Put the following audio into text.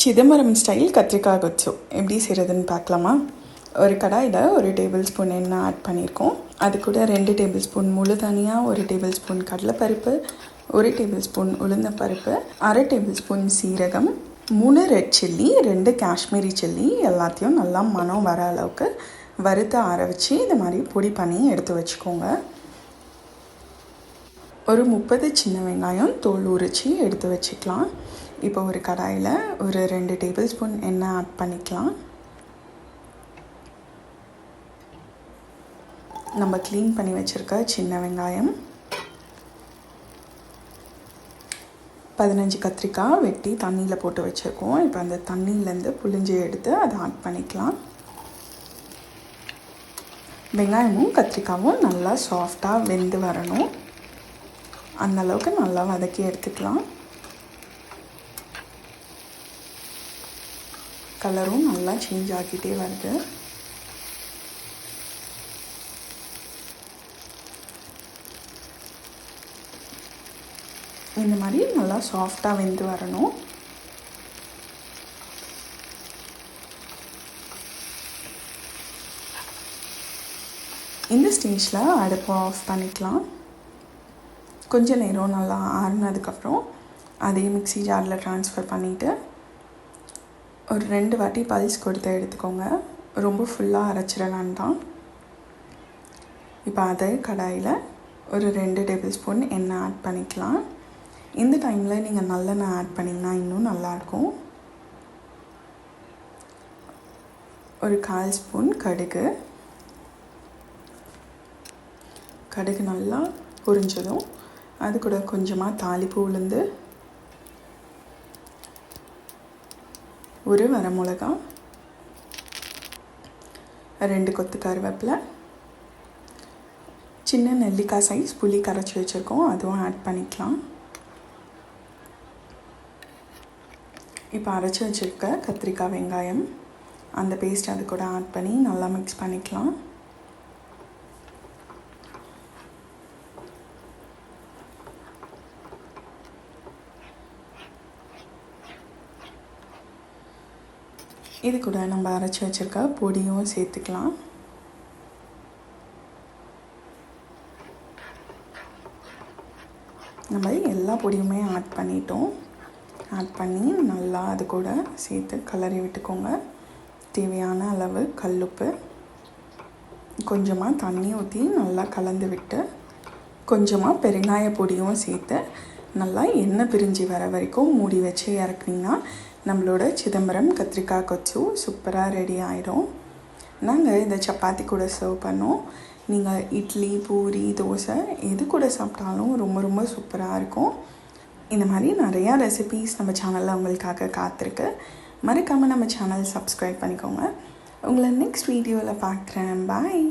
Chidambaram style கத்திரிக்காய் கொச்சு எப்படி செய்கிறதுன்னு பார்க்கலாமா? ஒரு கடாயில் ஒரு டேபிள் ஸ்பூன் எண்ணெய் ஆட் பண்ணியிருக்கோம் அது கூட ரெண்டு டேபிள் ஸ்பூன் முழு தனியாக ஒரு டேபிள் ஸ்பூன் கடலைப்பருப்பு ஒரு டேபிள் ஸ்பூன் உளுந்தப்பருப்பு அரை டேபிள் ஸ்பூன் சீரகம் மூணு ரெட் சில்லி ரெண்டு காஷ்மீரி சில்லி எல்லாத்தையும் நல்லா மனம் வர அளவுக்கு வறுத்து ஆற வச்சு இந்த மாதிரி பொடி பண்ணி எடுத்து வச்சுக்கோங்க. ஒரு முப்பது சின்ன வெங்காயம் தோல் உரித்து எடுத்து வச்சுக்கலாம். இப்போ ஒரு கடாயில் ஒரு ரெண்டு டேபிள் ஸ்பூன் எண்ணெய் ஆட் பண்ணிக்கலாம். நம்ம க்ளீன் பண்ணி வச்சுருக்க சின்ன வெங்காயம். பதினஞ்சு கத்திரிக்காய் வெட்டி தண்ணியில் போட்டு வச்சுருக்கோம். இப்போ அந்த தண்ணியிலேருந்து புளிஞ்சு எடுத்து அதை ஆட் பண்ணிக்கலாம். வெங்காயமும் கத்திரிக்காயும் நல்லா சாஃப்டாக வெந்து வரணும். அந்தளவுக்கு நல்லா வதக்கி எடுத்துக்கலாம். கலரும் நல்லா சேஞ்ச் ஆகிட்டே வருது. இந்த மாதிரி நல்லா சாஃப்டாக வெந்து வரணும். இந்த ஸ்டேஜில் அடுப்பை ஆஃப் பண்ணிக்கலாம். கொஞ்சம் நேரம் நல்லா ஆறுனதுக்கப்புறம் அதே மிக்சி ஜாரில் ட்ரான்ஸ்ஃபர் பண்ணிவிட்டு ஒரு ரெண்டு வாட்டி பல்ஸ் கொடுத்து எடுத்துக்கோங்க. ரொம்ப ஃபுல்லாக அரைச்சிட வேண்டாம் இப்போ அதே கடாயில் ஒரு ரெண்டு டேபிள் ஸ்பூன் எண்ணெய் ஆட் பண்ணிக்கலாம். இந்த டைமில் நீங்கள் நல்லெண்ணெய் ஆட் பண்ணிங்கன்னா இன்னும் நல்லாயிருக்கும். ஒரு கால் ஸ்பூன் கடுகு. கடுகு நல்லா பொரிஞ்சதும் அது கூட கொஞ்சமாக தாளிப்பு உளுந்து. ஒரு வரமிளகா ரெண்டு கொத்து கருவேப்பிலை சின்ன நெல்லிக்காய் சைஸ் புளி கரைச்சி வச்சுருக்கோம். அதுவும் ஆட் பண்ணிக்கலாம். இப்போ அரைச்சி வச்சுருக்க கத்திரிக்காய் வெங்காயம் அந்த பேஸ்ட் அது கூட ஆட் பண்ணி நல்லா மிக்ஸ் பண்ணிக்கலாம். இது கூட நம்ம அரைச்சி வச்சுருக்க பொடியும் சேர்த்துக்கலாம். நம்ம எல்லா பொடியுமே ஆட் பண்ணிட்டோம். ஆட் பண்ணி நல்லா அது கூட சேர்த்து கலரி விட்டுக்கோங்க. தேவையான அளவு கல்லுப்பு. கொஞ்சமாக தண்ணி ஊற்றி நல்லா கலந்து விட்டு கொஞ்சமாக பெருங்காய பொடியும் சேர்த்து நல்லா எண்ணெய் பிரிஞ்சு வர வரைக்கும் மூடி வச்சு இறக்குனீங்கன்னா நம்மளோட சிதம்பரம் கத்திரிக்காய் கொச்சு சூப்பராக ரெடி ஆகிடும் நாங்கள் இந்த சப்பாத்தி கூட சர்வ் பண்ணோம் நீங்கள் இட்லி பூரி தோசை எது கூட சாப்பிட்டாலும் ரொம்ப ரொம்ப சூப்பராக இருக்கும். இந்த மாதிரி நிறையா ரெசிபீஸ் நம்ம சேனலில் உங்களுக்காக காத்திருக்கு. மறக்காமல் நம்ம சேனல் சப்ஸ்கிரைப் பண்ணிக்கோங்க. உங்களை நெக்ஸ்ட் வீடியோவில் பார்க்குறேன். பாய்